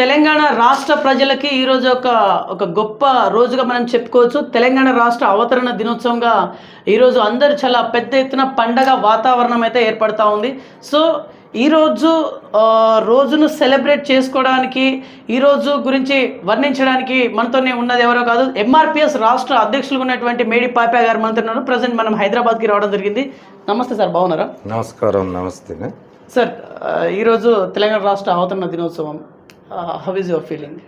తెలంగాణ రాష్ట్ర ప్రజలకి ఈరోజు ఒక ఒక గొప్ప రోజుగా మనం చెప్పుకోవచ్చు. తెలంగాణ రాష్ట్ర అవతరణ దినోత్సవంగా ఈరోజు అందరు చాలా పెద్ద ఎత్తున పండగ వాతావరణం అయితే ఏర్పడతా ఉంది. సో ఈరోజు రోజును సెలబ్రేట్ చేసుకోవడానికి ఈరోజు గురించి వర్ణించడానికి మనతోనే ఉన్నది ఎవరో కాదు ఎంఆర్పిఎస్ రాష్ట్ర అధ్యక్షులుగా ఉన్నటువంటి మేడి పాపా గారు మనతో ఉన్నారు. ప్రజెంట్ మనం హైదరాబాద్కి రావడం జరిగింది. నమస్తే సార్ బాగున్నారా? నమస్కారం నమస్తే. సార్ ఈరోజు తెలంగాణ రాష్ట్ర అవతరణ దినోత్సవం how is your feeling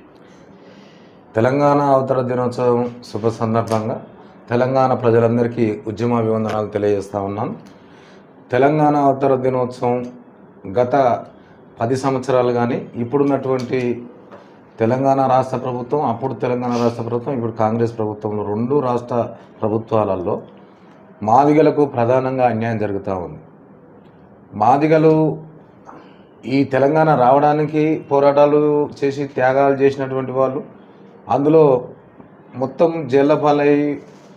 Telangana అవతర దినోత్సవం శుభ సందర్భంగా తెలంగాణ ప్రజలందరికీ ఉద్యమ అభివందనాలు తెలియజేస్తూ ఉన్నాను తెలంగాణ అవతర దినోత్సవం గత పది సంవత్సరాలు కానీ ఇప్పుడున్నటువంటి తెలంగాణ రాష్ట్ర ప్రభుత్వం అప్పుడు తెలంగాణ రాష్ట్ర ప్రభుత్వం ఇప్పుడు కాంగ్రెస్ ప్రభుత్వంలో రెండు రాష్ట్ర ప్రభుత్వాలలో మాదిగలకు ప్రధానంగా అన్యాయం జరుగుతూ ఉంది. మాదిగలు ఈ తెలంగాణ రావడానికి పోరాటాలు చేసి త్యాగాలు చేసినటువంటి వాళ్ళు అందులో మొత్తం జైళ్ళ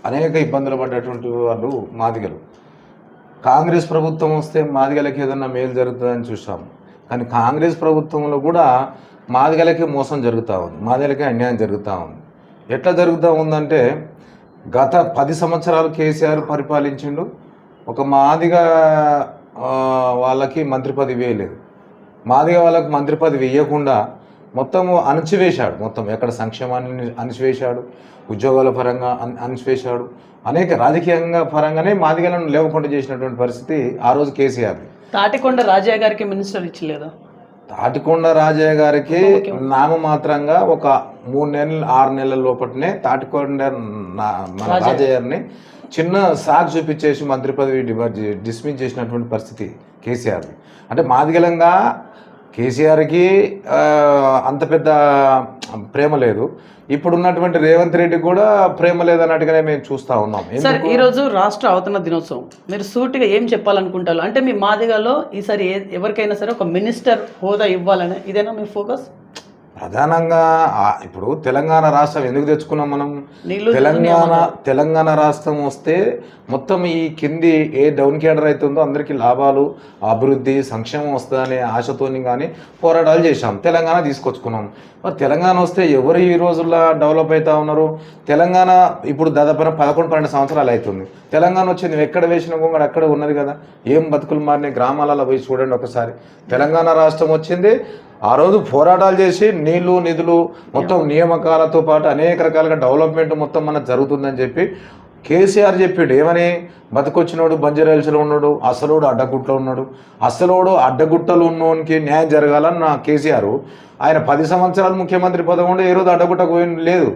అనేక ఇబ్బందులు పడ్డటువంటి వాళ్ళు మాదిగలు. కాంగ్రెస్ ప్రభుత్వం వస్తే మాదిగలకి ఏదన్నా మేలు జరుగుతుందని చూసాం. కానీ కాంగ్రెస్ ప్రభుత్వంలో కూడా మాదిగలకి మోసం జరుగుతూ ఉంది మాదిగలకి అన్యాయం జరుగుతూ ఉంది. ఎట్లా జరుగుతూ ఉందంటే గత పది సంవత్సరాలు కేసీఆర్ పరిపాలించిండు. ఒక మాదిగ వాళ్ళకి మంత్రి పదవి వేయలేదు. మాదిగ వాళ్ళకి మంత్రి పదవి ఇవ్వకుండా మొత్తం అణచివేశాడు. మొత్తం ఎక్కడ సంక్షేమాన్ని అణచివేశాడు ఉద్యోగాల పరంగా అణ- అణచివేశాడు. అనేక రాజకీయంగా పరంగానే మాదిగలను లేవకుండా చేసినటువంటి పరిస్థితి ఆ రోజు కేసీఆర్ది. తాటికొండ రాజయ్య గారికి మినిస్టర్ ఇచ్చలేదా తాటికొండ రాజయ్య గారికి నామమాత్రంగా ఒక మూడు నెలలు ఆరు నెలల లోపలనే తాటికొండ నా- మన రాజయ్యని చిన్న సాగు చూపించేసి మంత్రి పదవి డిస్మిస్ చేసినటువంటి పరిస్థితి. కేసీఆర్ అంటే మాదిగలంగా కేసీఆర్కి అంత పెద్ద ప్రేమ లేదు. ఇప్పుడు ఉన్నటువంటి రేవంత్ రెడ్డి కూడా ప్రేమ లేదన్నట్టుగానే మేము చూస్తా ఉన్నాం. సార్ ఈరోజు రాష్ట్ర అవతరణ దినోత్సవం. మీరు సూటిగా ఏం చెప్పాలనుకుంటారు? అంటే మీ మాదిగలో ఈసారి ఎవరికైనా సరే ఒక మినిస్టర్ హోదా ఇవ్వాలని ఇదేనా మీ ఫోకస్? ప్రధానంగా ఇప్పుడు తెలంగాణ రాష్ట్రం ఎందుకు తెచ్చుకున్నాం మనం? తెలంగాణ తెలంగాణ రాష్ట్రం వస్తే మొత్తం ఈ కింది ఏ డౌన్ కేడర్ అవుతుందో అందరికీ లాభాలు అభివృద్ధి సంక్షేమం వస్తుందనే ఆశతోని కానీ పోరాటాలు చేశాం. తెలంగాణ తీసుకొచ్చుకున్నాం. మరి తెలంగాణ వస్తే ఎవరు ఈ రోజుల్లో డెవలప్ అవుతా ఉన్నారు? తెలంగాణ ఇప్పుడు దాదాపు పదకొండు పన్నెండు సంవత్సరాలు అవుతుంది తెలంగాణ వచ్చి నువ్వు ఎక్కడ వేసిన గొంగడు అక్కడ ఉన్నది కదా? ఏం బతుకులు మారినాయి? గ్రామాలలో పోయి చూడండి ఒకసారి. తెలంగాణ రాష్ట్రం వచ్చింది ఆ రోజు పోరాటాలు చేసి నీళ్ళు నిధులు మొత్తం నియామకాలతో పాటు అనేక రకాలుగా డెవలప్మెంట్ మొత్తం మనకు జరుగుతుందని చెప్పి కేసీఆర్ చెప్పిండు. ఏమని? బతికొచ్చినోడు బంజారాహిల్స్లో ఉన్నాడు అసలోడు అడ్డగుట్టలో ఉన్నాడు. అసలోడు అడ్డగుట్టలు ఉన్నోనికి న్యాయం జరగాలని నా కేసీఆర్. ఆయన పది సంవత్సరాలు ముఖ్యమంత్రి పదవి ఉండే ఏ రోజు అడ్డగుట్టకు లేదు.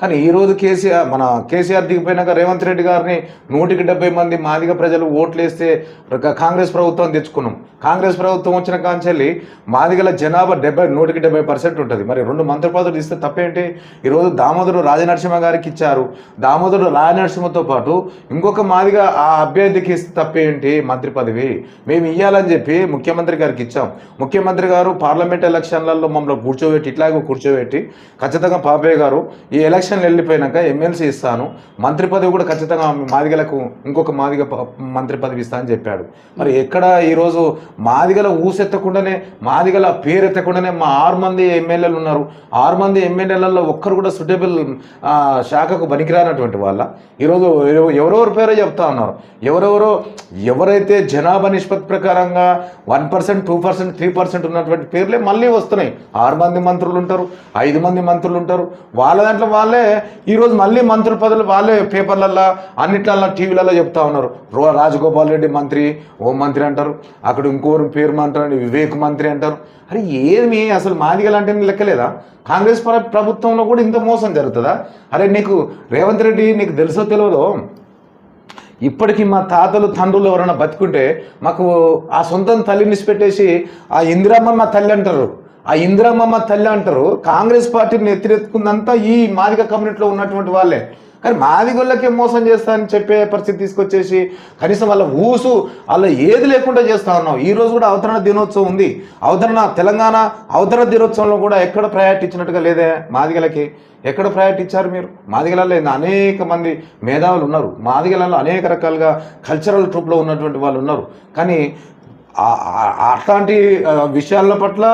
కానీ ఈరోజు కేసీఆర్ మన కేసీఆర్ దిగిపోయినాక రేవంత్ రెడ్డి గారిని నూటికి డెబ్బై మంది మాదిగ ప్రజలు ఓట్లేస్తే కాంగ్రెస్ ప్రభుత్వం తెచ్చుకున్నాం. కాంగ్రెస్ ప్రభుత్వం వచ్చిన కాంచెల్లి మాదిగల జనాభా డెబ్బై నూటికి డెబ్బై పర్సెంట్ ఉంటుంది. మరి రెండు మంత్రి పదవులు ఇస్తే తప్పేంటి ఈరోజు దామోదరు రాజనరసింహ గారికి ఇచ్చారు. దామోదరు రాజనరసింహతో పాటు ఇంకొక మాదిగ ఆ అభ్యర్థికి ఇస్తే తప్పేంటి? మంత్రి పదవి. మేము ఇవ్వాలని చెప్పి ముఖ్యమంత్రి గారికి ఇచ్చాం. ముఖ్యమంత్రి గారు పార్లమెంట్ ఎలక్షన్లలో మమ్మల్ని కూర్చోబెట్టి ఇట్లాగే కూర్చోబెట్టి ఖచ్చితంగా పాపయ్య గారు ఈ ఎలక్షన్ వెళ్ళిపోయినాక ఎమ్మెల్సీ ఇస్తాను. మంత్రి పదవి కూడా ఖచ్చితంగా మాదిగలకు ఇంకొక మాదిగ ప- మంత్రి పదవి ఇస్తా అని చెప్పాడు. మరి ఎక్కడ ఈరోజు మాదిగల ఊసెత్తకుండానే మాదిగల పేరెత్తకుండానే మా ఆరు మంది ఎమ్మెల్యేలు ఉన్నారు. ఆరు మంది ఎమ్మెల్యేలలో ఒక్కరు కూడా సుటేబుల్ శాఖకు పనికిరానటువంటి వాళ్ళ. ఈరోజు ఎవరెవరు ఎవరెవరి పేరో చెప్తా ఉన్నారు. ఎవరెవరో ఎవరైతే జనాభా నిష్పత్తి ప్రకారంగా one percent two percent three percent ఉన్నటువంటి పేర్లే మళ్ళీ వస్తున్నాయి. ఆరు మంది మంత్రులు ఉంటారు ఐదు మంది మంత్రులు ఉంటారు వాళ్ళ దాంట్లో వాళ్ళు ఈరోజు మళ్ళీ మంత్రుల పదవులు వాళ్ళే పేపర్లల్లో అన్నిట్లల్లో టీవీలలో చెప్తా ఉన్నారు. రో రాజగోపాల్ రెడ్డి మంత్రి హోం మంత్రి అంటారు. అక్కడ ఇంకోరు పేరు మంత్రి వివేక్ మంత్రి అంటారు. అరే ఏమి? అసలు మాదిగ అంటే లెక్కలేదా? కాంగ్రెస్ ప్రభుత్వంలో కూడా ఇంత మోసం జరుగుతుందా? అరే నీకు రేవంత్ రెడ్డి నీకు తెలుసో తెలియదో ఇప్పటికీ మా తాతలు తండ్రులు ఎవరైనా బతుకుంటే మాకు ఆ సొంతం తల్లి పెట్టేసి ఆ ఇందిరామ్మ మా తల్లి అంటారు. ఆ ఇందిరమ్మ తల్లి అంటారు కాంగ్రెస్ పార్టీని ఎత్తిరెత్తుకుందంతా ఈ మాదిగ కమ్యూనిటీలో ఉన్నటువంటి వాళ్ళే. కానీ మాదిగోళ్ళకే మోసం చేస్తానని చెప్పే పరిస్థితి తీసుకొచ్చేసి కనీసం వాళ్ళ ఊసు వాళ్ళ ఏది లేకుండా చేస్తా ఉన్నాం ఈ రోజు కూడా అవతరణ దినోత్సవం ఉంది. అవతరణ తెలంగాణ అవతరణ దినోత్సవంలో కూడా ఎక్కడ ప్రయారిటీ ఇచ్చినట్టుగా లేదే మాదిగలకి? ఎక్కడ ప్రయారిటీ ఇచ్చారు మీరు? మాదిగలలో అనేక మంది మేధావులు ఉన్నారు. మాదిగలలో అనేక రకాలుగా కల్చరల్ ట్రూప్లో ఉన్నటువంటి వాళ్ళు ఉన్నారు. కానీ అట్లాంటి విషయాల పట్ల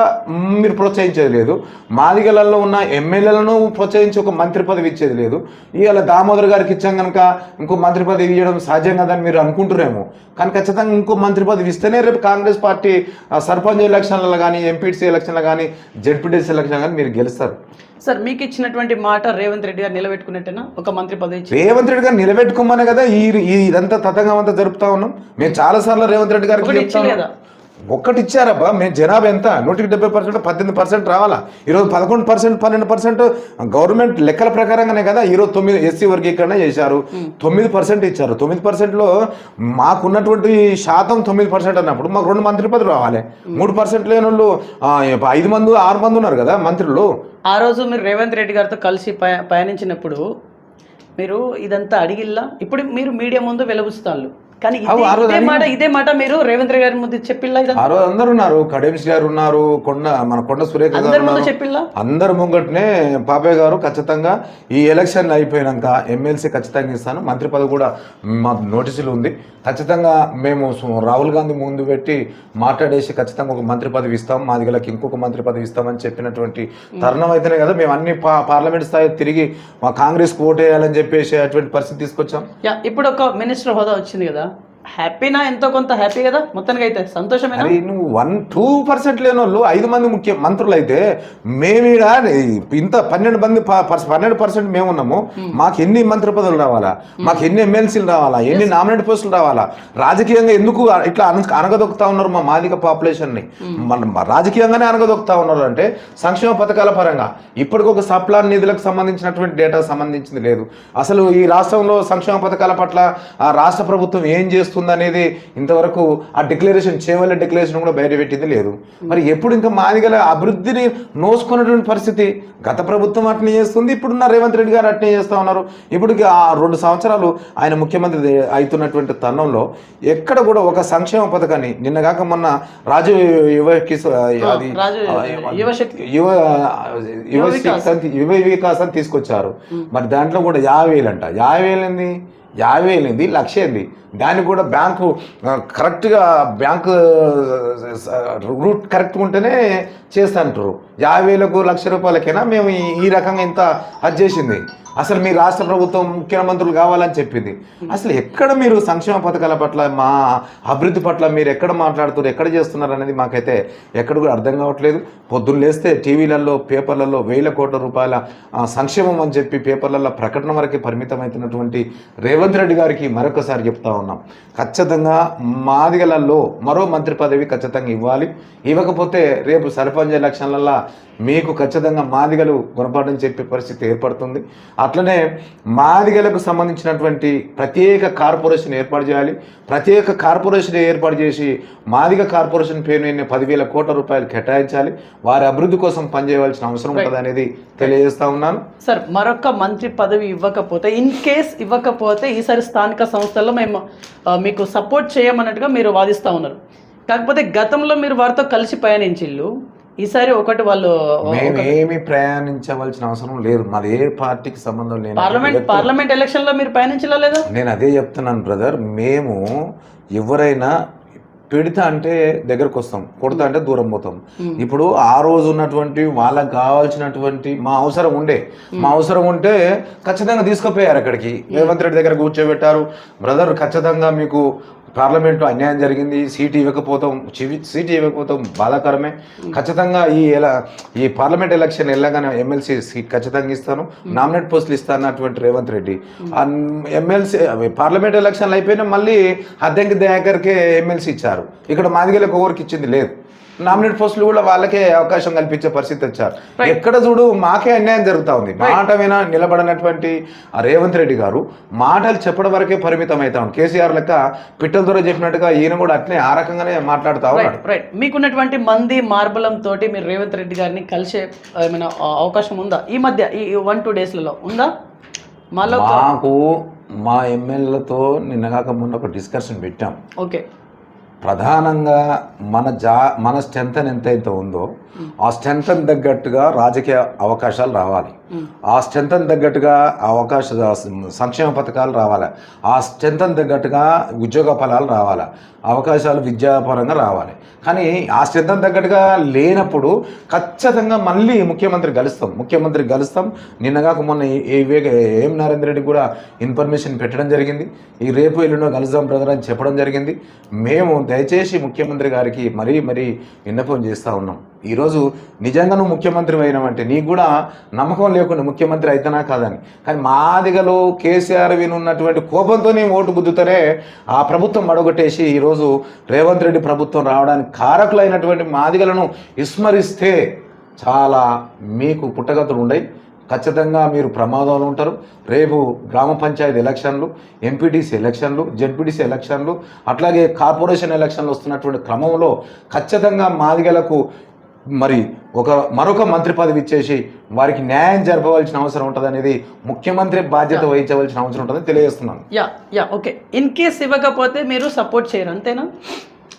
మీరు ప్రోత్సహించేది లేదు. మాదిగలలో ఉన్న ఎమ్మెల్యేలను ప్రోత్సహించి ఒక మంత్రి పదవి ఇచ్చేది లేదు. ఇవాళ దామోదర్ గారికి ఇచ్చాం కనుక ఇంకో మంత్రి పదవి ఇవ్వడం సాధ్యం కాదని మీరు అనుకుంటున్నారేమో కానీ ఖచ్చితంగా ఇంకో మంత్రి పదవి ఇస్తేనే రేపు కాంగ్రెస్ పార్టీ సర్పంచ్ ఎలక్షన్లలో కానీ ఎంపీటీసీ ఎలక్షన్లో కానీ జెడ్పీటీసీ ఎలక్షన్ కానీ మీరు గెలుస్తారు. సార్ మీకు ఇచ్చినటువంటి మాట రేవంత్ రెడ్డి గారు నిలబెట్టుకున్నట్టేనా? ఒక మంత్రి పదవి ఇచ్చి. రేవంత్ రెడ్డి గారు నిలబెట్టుకోమనే కదా ఈ ఇదంతా తతంగం అంతా జరుపుతా ఉన్నాం. మేము చాలా సార్లు రేవంత్ రెడ్డి గారికి చెప్తా ఒక్కటి ఇచ్చారబ్బా మేము జనాభా ఎంత? నూటికి డెబ్బై పర్సెంట్ పద్దెనిమిది పర్సెంట్ రావాలా? ఈరోజు పదకొండు పర్సెంట్ పన్నెండు పర్సెంట్ గవర్నమెంట్ లెక్కల ప్రకారంగానే కదా ఈరోజు తొమ్మిది ఎస్సీ వర్గీకరణ చేశారు. తొమ్మిది పర్సెంట్ ఇచ్చారు. తొమ్మిది పర్సెంట్లో మాకున్నటువంటి శాతం తొమ్మిది పర్సెంట్ అన్నప్పుడు మాకు రెండు మంత్రి పదవి రావాలి. మూడు పర్సెంట్ లేని వాళ్ళు ఐదు మంది ఆరు మంది ఉన్నారు కదా మంత్రులు. ఆ రోజు మీరు రేవంత్ రెడ్డి గారితో కలిసి పయ- పయనించినప్పుడు మీరు ఇదంతా అడిగిల్లా? ఇప్పుడు మీరు మీడియా ముందు వెలుగుస్తాళ్ళు కానీ ఇదే- మాట ఇదే మాట మీరు రేవంత్ రెడ్డి గారి ముందు చెప్పిల్లా ఆ రోజు అందరు ఉన్నారు. కడెమ్స్ గారు ఉన్నారు కొండ మన కొండ సురేఖ గారు ఉన్నారు. చెప్పిల్లా? అందరు ముంగట్నే పాపయ్య గారు ఖచ్చితంగా ఈ ఎలక్షన్ అయిపోయినాక ఎమ్మెల్సీ ఖచ్చితంగా ఇస్తాను. మంత్రి పదవి కూడా మా నోటీసులు ఉంది. ఖచ్చితంగా మేము సు- రాహుల్ గాంధీ ముందు పెట్టి మాట్లాడేసి ఖచ్చితంగా ఒక మంత్రి పదవి ఇస్తాం. మాదిగలకి ఇంకొక మంత్రి పదవి ఇస్తామని చెప్పినటువంటి తరుణం అయితేనే కదా మేము అన్ని పా పార్లమెంట్ స్థాయి తిరిగి మా కాంగ్రెస్కి ఓటు వేయాలని చెప్పేసి అటువంటి పరిస్థితి తీసుకొచ్చాం. యా ఇప్పుడు ఒక మినిస్టర్ హోదా వచ్చింది కదా. హ్యాపీనా ఎంతో కొంత హ్యాపీ కదా? మొత్తానికి అయితే సంతోషమేనా? అరే నువ్వు వన్ టూ పర్సెంట్ లేని వాళ్ళు ఐదు మంది ముఖ్య మంత్రులు అయితే మేమీడ ఇంత పన్నెండు మంది పన్నెండు పర్సెంట్ మేము. ఉన్నాము మాకు ఎన్ని మంత్రి పదవులు రావాలా? మాకు ఎన్ని ఎమ్మెల్సీలు రావాలా? ఎన్ని నామినేట్ పోస్టులు రావాలా? రాజకీయంగా ఎందుకు ఇట్లా అన అనగదొక్కుతా ఉన్నారు మా మాదిక పాపులేషన్ని మన రాజకీయంగానే అనగదొక్కుతా ఉన్నారు అంటే సంక్షేమ పథకాల పరంగా ఇప్పటికి ఒక సప్లాన్ నిధులకు సంబంధించినటువంటి డేటా సంబంధించింది లేదు. అసలు ఈ రాష్ట్రంలో సంక్షేమ పథకాల పట్ల ఆ రాష్ట్ర ప్రభుత్వం ఏం చేస్తుంది అనేది ఇంతవరకు ఆ డిక్లరేషన్ చేయవల్ల డిక్లరేషన్ కూడా బయట పెట్టింది లేదు. మరి ఎప్పుడు ఇంకా మాదిగల అభివృద్ధిని నోసుకున్నటువంటి పరిస్థితి? గత ప్రభుత్వం అట్నే చేస్తుంది ఇప్పుడున్న రేవంత్ రెడ్డి గారు అట్నే చేస్తా ఉన్నారు. ఇప్పటికి ఆ రెండు సంవత్సరాలు ఆయన ముఖ్యమంత్రి అవుతున్నటువంటి తరుణంలో ఎక్కడ కూడా ఒక సంక్షేమ పథకాన్ని నిన్నగాక మొన్న రాజు యువ అది యువ యువ వికాస్. శక్తి అని- యువ వికాస్. అని తీసుకొచ్చారు. మరి దాంట్లో కూడా యాభై వేలు అంట యాభై వేలు ఏంది? యాభై వేలు లక్ష ఏంది దానికి కూడా బ్యాంకు కరెక్ట్గా బ్యాంకు రూట్ కరెక్ట్గా ఉంటేనే చేస్తా అంటారు. యాభై వేలకు లక్ష రూపాయలకైనా మేము ఈ- ఈ రకంగా ఇంత అది చేసింది. అసలు మీ రాష్ట్ర ప్రభుత్వం ముఖ్యమంత్రులు కావాలని చెప్పింది. అసలు ఎక్కడ మీరు సంక్షేమ పథకాల పట్ల మా అభివృద్ధి పట్ల మీరు ఎక్కడ మాట్లాడుతున్నారు ఎక్కడ చేస్తున్నారు అనేది మాకైతే ఎక్కడ కూడా అర్థం కావట్లేదు. పొద్దున్న లేస్తే టీవీలలో పేపర్లలో వేల కోట్ల రూపాయల సంక్షేమం అని చెప్పి పేపర్లలో ప్రకటన వరకే పరిమితమవుతున్నటువంటి రేవంత్ రెడ్డి గారికి మరొకసారి చెప్తా ఉన్నాం. ఖచ్చితంగా మాదిగలలో మరో మంత్రి పదవి ఖచ్చితంగా ఇవ్వాలి. ఇవ్వకపోతే రేపు సర్పంచ్ ఎలక్షన్లలో మీకు ఖచ్చితంగా మాదిగలు గుణపాఠం చెప్పే పరిస్థితి ఏర్పడుతుంది. అట్లనే మాదిగలకు సంబంధించినటువంటి ప్రత్యేక కార్పొరేషన్ ఏర్పాటు చేయాలి. ప్రత్యేక కార్పొరేషన్ ఏర్పాటు చేసి మాదిగ కార్పొరేషన్ పేరు మీద పదివేల కోట్ల రూపాయలు కేటాయించాలి. వారి అభివృద్ధి కోసం పనిచేయవలసిన అవసరం ఉంటుంది అనేది తెలియజేస్తా ఉన్నాను. సార్ మరొక మంత్రి పదవి ఇవ్వకపోతే ఇన్ కేస్ ఇవ్వకపోతే ఈసారి స్థానిక సంస్థల్లో మేము మీకు సపోర్ట్ చేయమన్నట్టుగా మీరు వాదిస్తూ ఉన్నారు. కాకపోతే గతంలో మీరు వారితో కలిసి పయనించిల్లు. ఈసారి ఒకటి వాళ్ళు మేమేమి ప్రయాణించవలసిన అవసరం లేదు. మరి ఏ పార్టీకి సంబంధం లేదు పార్లమెంట్ పార్లమెంట్ ఎలక్షన్లో మీరు పయనించలా లేదా? నేను అదే చెప్తున్నాను బ్రదర్. మేము ఎవరైనా పెడతా అంటే దగ్గరకు వస్తాం కొడతా అంటే దూరం పోతాం. ఇప్పుడు ఆ రోజు ఉన్నటువంటి వాళ్ళకి కావాల్సినటువంటి మా అవసరం ఉండే. మా అవసరం ఉంటే ఖచ్చితంగా తీసుకుపోయారు అక్కడికి. రేవంత్ రెడ్డి దగ్గర కూర్చోబెట్టారు. బ్రదర్ ఖచ్చితంగా మీకు పార్లమెంట్లో అన్యాయం జరిగింది సీటు ఇవ్వకపోతాం చివి- సీటు ఇవ్వకపోతాం బాధాకరమే. ఖచ్చితంగా ఈ ఎలా ఈ పార్లమెంట్ ఎలక్షన్ వెళ్ళగానే ఎమ్మెల్సీ సీట్ ఖచ్చితంగా ఇస్తాను. నామినేట్ పోస్టులు ఇస్తాను అన్నటువంటి రేవంత్ రెడ్డి. ఎమ్మెల్సీ పార్లమెంట్ ఎలక్షన్లు అయిపోయినా మళ్ళీ అద్దెంకి దయాకర్కే ఎమ్మెల్సీ ఇచ్చారు. ఇక్కడ మాదిగలకు ఎవరికి ఇచ్చింది లేదు. నామినేట్ పోస్టులు కూడా వాళ్ళకే అవకాశం కల్పించే పరిస్థితి వచ్చారు. ఎక్కడ చూడు మాకే అన్యాయం జరుగుతా ఉంది. మాట వినా నిలబడినటువంటి రేవంత్ రెడ్డి గారు మాటలు చెప్పడం వరకే పరిమితం అవుతా ఉంది. కేసీఆర్ లెక్క పిట్టల ద్వారా చెప్పినట్టుగా ఈయన కూడా అట్నే ఆ రకంగానే మాట్లాడుతా ఉన్నాడు. రైట్ మీకున్నటువంటి మంది మార్బలం తోటి మీరు రేవంత్ రెడ్డి గారిని కలిసే ఏమైనా అవకాశం ఉందా? ఈ మధ్య ఈ వన్ టూ డేస్లలో ఉందా? మాకు మా ఎమ్మెల్యేలతో నిన్నగాక మొన్న ఒక డిస్కషన్ పెట్టాం. ఓకే ప్రధానంగా మన జా మన స్ట్రెంత్ ఎంతైతే ఉందో ఆ స్ట్రెంత్ తగ్గట్టుగా రాజకీయ అవకాశాలు రావాలి. ఆ స్ట్రెంత్ తగ్గట్టుగా అవకాశ సంక్షేమ పథకాలు రావాలి? ఆ స్ట్రెంత్ తగ్గట్టుగా ఉద్యోగ ఫలాలు రావాలి? అవకాశాలు విద్యాపరంగా రావాలి. కానీ ఆ స్ట్రెంత్ తగ్గట్టుగా లేనప్పుడు ఖచ్చితంగా మళ్ళీ ముఖ్యమంత్రి కలుస్తాం. ముఖ్యమంత్రి కలుస్తాం. నిన్నగాక మొన్న ఏ ఏం నరేంద్ర రెడ్డి కూడా ఇన్ఫర్మేషన్ పెట్టడం జరిగింది. ఈ రేపు ఎల్లుండో కలుస్తాం బ్రదర్ అని చెప్పడం జరిగింది. మేము దయచేసి ముఖ్యమంత్రి గారికి మరీ మరీ విన్నపం చేస్తూ ఉన్నాం. ఈరోజు నిజంగా నువ్వు ముఖ్యమంత్రి అయినావంటే నీకు కూడా నమ్మకం లేకుండా ముఖ్యమంత్రి అయితేనా కాదని. కానీ మాదిగలు కేసీఆర్ ఉన్నటువంటి కోపంతో నీ ఓటు గుద్దుతనే ఆ ప్రభుత్వం అడగొట్టేసి ఈరోజు రేవంత్ రెడ్డి ప్రభుత్వం రావడానికి కారకులైనటువంటి మాదిగలను విస్మరిస్తే చాలా మీకు పుట్టగతులు ఉండయి. ఖచ్చితంగా మీరు ప్రమాదంలో ఉంటారు. రేపు గ్రామ పంచాయతీ ఎలక్షన్లు ఎంపీటీసీ ఎలక్షన్లు జడ్పీటీసీ ఎలక్షన్లు అట్లాగే కార్పొరేషన్ ఎలక్షన్లు వస్తున్నటువంటి క్రమంలో ఖచ్చితంగా మాదిగలకు మరి ఒక మరొక మంత్రి పదవి ఇచ్చేసి వారికి న్యాయం జరపవలసిన అవసరం ఉంటుంది అనేది ముఖ్యమంత్రి బాధ్యత వహించవలసిన అవసరం ఉంటుందని తెలియజేస్తున్నాను. Ya ya okay in case ఇవ్వకపోతే మీరు సపోర్ట్ చేయరు అంతేనా?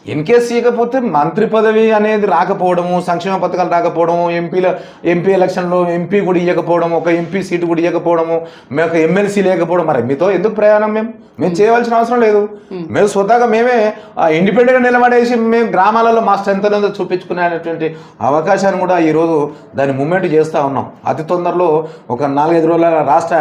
ఇన్ కేస్ ఇవ్వకపోతే మంత్రి పదవి అనేది రాకపోవడము సంక్షేమ పథకాలు రాకపోవడము ఎంపీల ఎంపీ ఎలక్షన్లో ఎంపీ కూడా ఇవ్వకపోవడం ఒక ఎంపీ సీటు కూడా ఇవ్వకపోవడము మేము ఒక ఎమ్మెల్సీ లేకపోవడం మరి మీతో ఎందుకు ప్రయాణం మేము మేము చేయవలసిన అవసరం లేదు. మేము స్వతహాగా మేమే ఇండిపెండెంట్గా నిలబడేసి మేము గ్రామాలలో మా స్ట్రెంత్ ఉందో చూపించుకునేటువంటి అవకాశాన్ని కూడా ఈరోజు దాన్ని మూమెంట్ చేస్తూ ఉన్నాం. అతి తొందరలో ఒక నాలుగైదు రోజుల రాష్ట్ర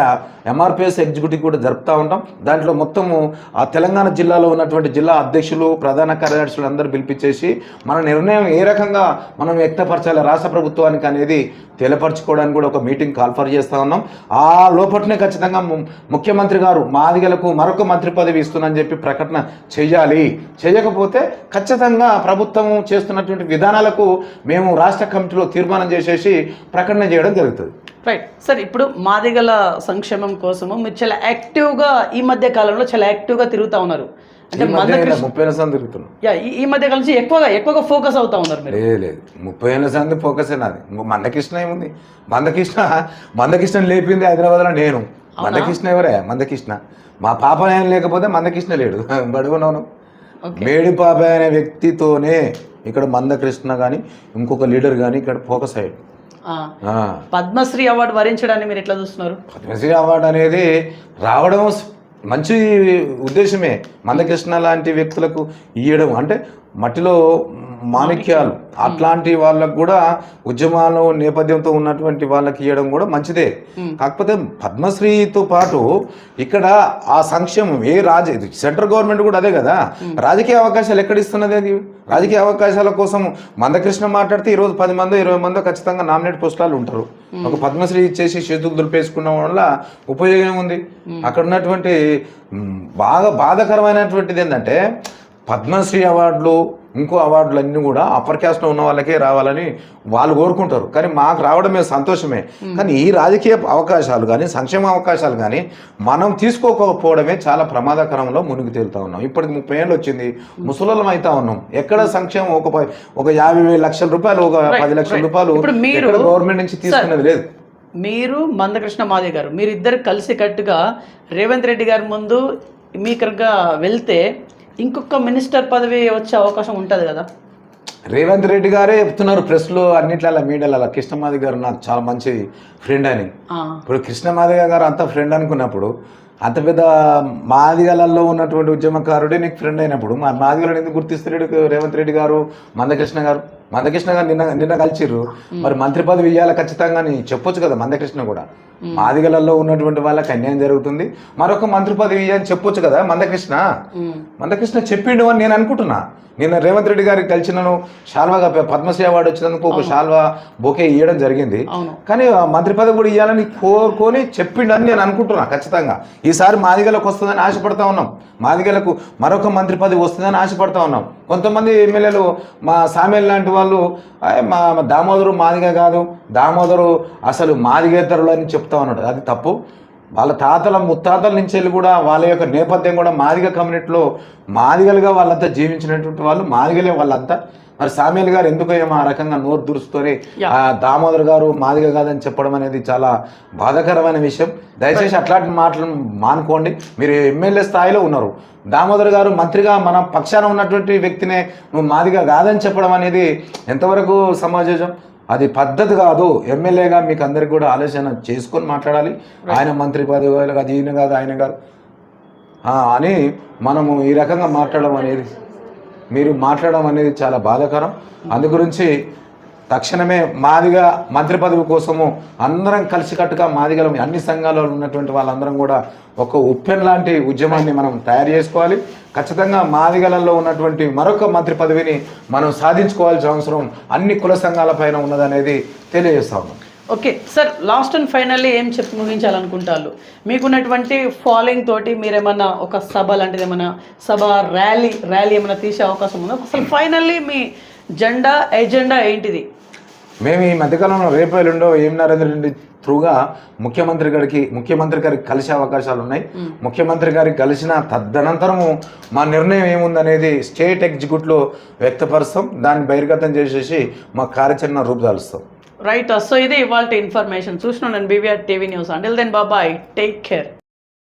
ఎంఆర్పిఎస్ ఎగ్జిక్యూటివ్ కూడా జరుపుతూ ఉంటాం. దాంట్లో మొత్తము ఆ తెలంగాణ జిల్లాలో ఉన్నటువంటి జిల్లా అధ్యక్షులు ప్రధాన కార్యదర్శులు అందరూ పిలిపించేసి మన నిర్ణయం ఏ రకంగా మనం వ్యక్తపరచాలి రాష్ట్ర ప్రభుత్వానికి అనేది తెలియపరచుకోవడానికి కూడా ఒక మీటింగ్ కాల్ఫర్ చేస్తూ ఉన్నాం. ఆ లోపట్నే ఖచ్చితంగా ము- ముఖ్యమంత్రి గారు మాదిగలకు మరొక మంత్రి పదవి ఇస్తున్నానని చెప్పి ప్రకటన చేయాలి. చేయకపోతే ఖచ్చితంగా ప్రభుత్వం చేస్తున్నటువంటి విధానాలకు మేము రాష్ట్ర కమిటీలో తీర్మానం చేసేసి ప్రకటన చేయడం జరుగుతుంది. రైట్ సార్ ఇప్పుడు మాదిగల సంక్షేమం కోసము మీరు చాలా యాక్టివ్గా ఈ మధ్య కాలంలో చాలా యాక్టివ్గా తిరుగుతూ ఉన్నారు. అంటే ముప్పై ఏళ్ళ సంది తిరుగుతున్నాం. యా ఈ- మధ్య కాలం నుంచి ఎక్కువగా ఎక్కువగా ఫోకస్ అవుతా ఉన్నారు మీరు. లేదు లేదు. ముప్పై ఏళ్ళ సంది ఫోకస్ నాది. ఇంకో మందకృష్ణ ఏముంది? మందకృష్ణ మందకృష్ణ లేపింది హైదరాబాద్లో నేను. మందకృష్ణ ఎవరే? మందకృష్ణ. మా పాప ఏం లేకపోతే మందకృష్ణ లేడు. బడుగున్నాను మేడి పాప అనే వ్యక్తితోనే ఇక్కడ మందకృష్ణ కానీ ఇంకొక లీడర్ కానీ ఇక్కడ ఫోకస్ అయ్యాడు. పద్మశ్రీ అవార్డు వరించడాన్ని మీరు ఎట్లా చూస్తున్నారు? పద్మశ్రీ అవార్డు అనేది రావడం మంచి ఉద్దేశమే. మందకృష్ణ లాంటి వ్యక్తులకు ఇవ్వడం అంటే మట్టిలో మాణిక్యాలు. అట్లాంటి వాళ్ళకు కూడా ఉద్యమాలు నేపథ్యంతో ఉన్నటువంటి వాళ్ళకి ఇవ్వడం కూడా మంచిదే. కాకపోతే పద్మశ్రీతో పాటు ఇక్కడ ఆ సంక్షేమం ఏ రాజ సెంట్రల్ గవర్నమెంట్ కూడా అదే కదా? రాజకీయ అవకాశాలు ఎక్కడ ఇస్తున్నది అది? రాజకీయ అవకాశాల కోసం మందకృష్ణ మాట్లాడితే ఈరోజు పది మంది ఇరవై మంది ఖచ్చితంగా నామినేట్ పోస్టులు ఉంటారు. ఒక పద్మశ్రీ ఇచ్చేసి చేతుకు దులిపేసుకున్న వల్ల ఉపయోగం ఉంది అక్కడ ఉన్నటువంటి బాగా బాధాకరమైనటువంటిది ఏంటంటే పద్మశ్రీ అవార్డులు ఇంకో అవార్డులు అన్నీ కూడా అప్పర్ క్యాస్ట్లో ఉన్న వాళ్ళకే రావాలని వాళ్ళు కోరుకుంటారు. కానీ మాకు రావడమే సంతోషమే. కానీ ఈ రాజకీయ అవకాశాలు కానీ సంక్షేమ అవకాశాలు కానీ మనం తీసుకోకపోవడమే చాలా ప్రమాదకరంలో మునిగి తేలుతా ఉన్నాం. ఇప్పటికి ముప్పై ఏళ్ళు వచ్చింది. ముసలం అవుతా ఉన్నాం. ఎక్కడ సంక్షేమం ఒక ఒక యాభై వేల లక్షల రూపాయలు ఒక పది లక్షల. రూపాయలు గవర్నమెంట్ నుంచి తీసుకున్నది లేదు. మీరు మందకృష్ణ మాదే గారు మీరు ఇద్దరు కలిసి కట్టుగా రేవంత్ రెడ్డి గారి ముందు మీ కనుక వెళ్తే ఇంకొక మినిస్టర్ పదవి వచ్చే అవకాశం ఉంటుంది కదా. రేవంత్ రెడ్డి గారే చెప్తున్నారు ప్రెస్లో అన్నిట్లలో మీడియాలలో కృష్ణమాది గారు నాకు చాలా మంచి ఫ్రెండ్ అని. ఇప్పుడు కృష్ణమాదిగ గారు అంత ఫ్రెండ్ అనుకున్నప్పుడు అంత పెద్ద మాదిగలలో ఉన్నటువంటి ఉద్యమకారుడే నీకు ఫ్రెండ్ అయినప్పుడు మా మాదిగలను ఎందుకు గుర్తిస్తున్నాడు రేవంత్ రెడ్డి గారు మందకృష్ణ గారు? మందకృష్ణ గారు నిన్న నిన్న కలిసిర్రు. మరి మంత్రి పదవి ఇవ్వాలి ఖచ్చితంగా అని చెప్పొచ్చు కదా మందకృష్ణ కూడా. మాదిగలలో ఉన్నటువంటి వాళ్ళకి అన్యాయం జరుగుతుంది. మరొక మంత్రి పదవి ఇయ్యని చెప్పొచ్చు కదా మందకృష్ణ? మందకృష్ణ చెప్పిండు అని నేను అనుకుంటున్నా. నిన్న రేవంత్ రెడ్డి గారికి కలిసినను శాల్వాగా పద్మశ్రీ అవార్డు వచ్చినందుకు ఒక శాల్వా బొకే ఇవ్వడం జరిగింది. కానీ మంత్రి పదవి కూడా ఇవ్వాలని కోరుకొని చెప్పిండని నేను అనుకుంటున్నా ఖచ్చితంగా. ఈసారి మాదిగలకు వస్తుందని ఆశపడతా ఉన్నాం. మాదిగలకు మరొక మంత్రి పదవి వస్తుందని ఆశపడతా ఉన్నాం. కొంతమంది ఎమ్మెల్యేలు మా సామెల్ లాంటి వాళ్ళు మా మా దామోదరు మాదిగ కాదు. దామోదరు అసలు మాదిగేతరులు అని చెప్తా ఉన్నాడు. అది తప్పు. వాళ్ళ తాతల ముత్తాతల నుంచి వెళ్ళి కూడా వాళ్ళ యొక్క నేపథ్యం కూడా మాదిగ కమ్యూనిటీలో మాదిగలుగా వాళ్ళంతా జీవించినటువంటి వాళ్ళు మాదిగలే వాళ్ళంతా. మరి సామేల్ గారు ఎందుకు ఏమో ఆ రకంగా నోరు. ఆ దామోదర్ గారు మాదిగ కాదని చెప్పడం అనేది చాలా బాధాకరమైన విషయం. దయచేసి అట్లాంటి మాటలు మానుకోండి. మీరు ఎమ్మెల్యే స్థాయిలో ఉన్నారు. దామోదర్ గారు మంత్రిగా మన పక్షాన ఉన్నటువంటి వ్యక్తినే నువ్వు మాదిగా కాదని చెప్పడం అనేది ఎంతవరకు సమాజం అది పద్ధతి కాదు. ఎమ్మెల్యేగా మీకు అందరికి కూడా ఆలోచన చేసుకొని మాట్లాడాలి. ఆయన మంత్రి పదవి కాదు ఈయన కాదు ఆయన కాదు. అని మనము ఈ రకంగా మాట్లాడడం అనేది మీరు మాట్లాడడం అనేది చాలా బాధాకరం. అందు గురించి తక్షణమే మాదిగా మంత్రి పదవి కోసము అందరం కలిసికట్టుగా మాదిగలం అన్ని సంఘాలలో ఉన్నటువంటి వాళ్ళందరం కూడా ఒక ఉప్పెన్ లాంటి ఉద్యమాన్ని మనం తయారు చేసుకోవాలి. ఖచ్చితంగా మాదిగలలో ఉన్నటువంటి మరొక మంత్రి పదవిని మనం సాధించుకోవాల్సిన అవసరం అన్ని కుల సంఘాల పైన ఉన్నదనేది తెలియజేస్తా ఉన్నాం. Okay sir last and finally ఏం చెప్పి ముగించాలనుకుంటారు? మీకున్నటువంటి ఫాలోయింగ్ తోటి మీరేమన్నా ఒక సభ లాంటిది ఏమన్నా సభ ర్యాలీ ర్యాలీ ఏమైనా తీసే అవకాశం ఉందా? అసలు ఫైనల్లీ మీ జెండా ఎజెండా ఏంటిది? మేము ఈ మధ్యకాలంలో రేపు ఎల్లుండో ఏం నరేంద్ర రెడ్డి త్రూగా ముఖ్యమంత్రి గారికి ముఖ్యమంత్రి గారికి కలిసే అవకాశాలు ఉన్నాయి. ముఖ్యమంత్రి గారికి కలిసిన తదనంతరము మా నిర్ణయం ఏముందనేది స్టేట్ ఎగ్జిక్యూటివ్లో వ్యక్తపరుస్తాం. దాన్ని బహిర్గతం చేసేసి మా కార్యాచరణ రూపుదాలుస్తాం. రైట్ సో ఇది ఇవాళ ఇన్ఫర్మేషన్ చూసిన నేను BVR TV news until then బాబాయ్ టేక్ కేర్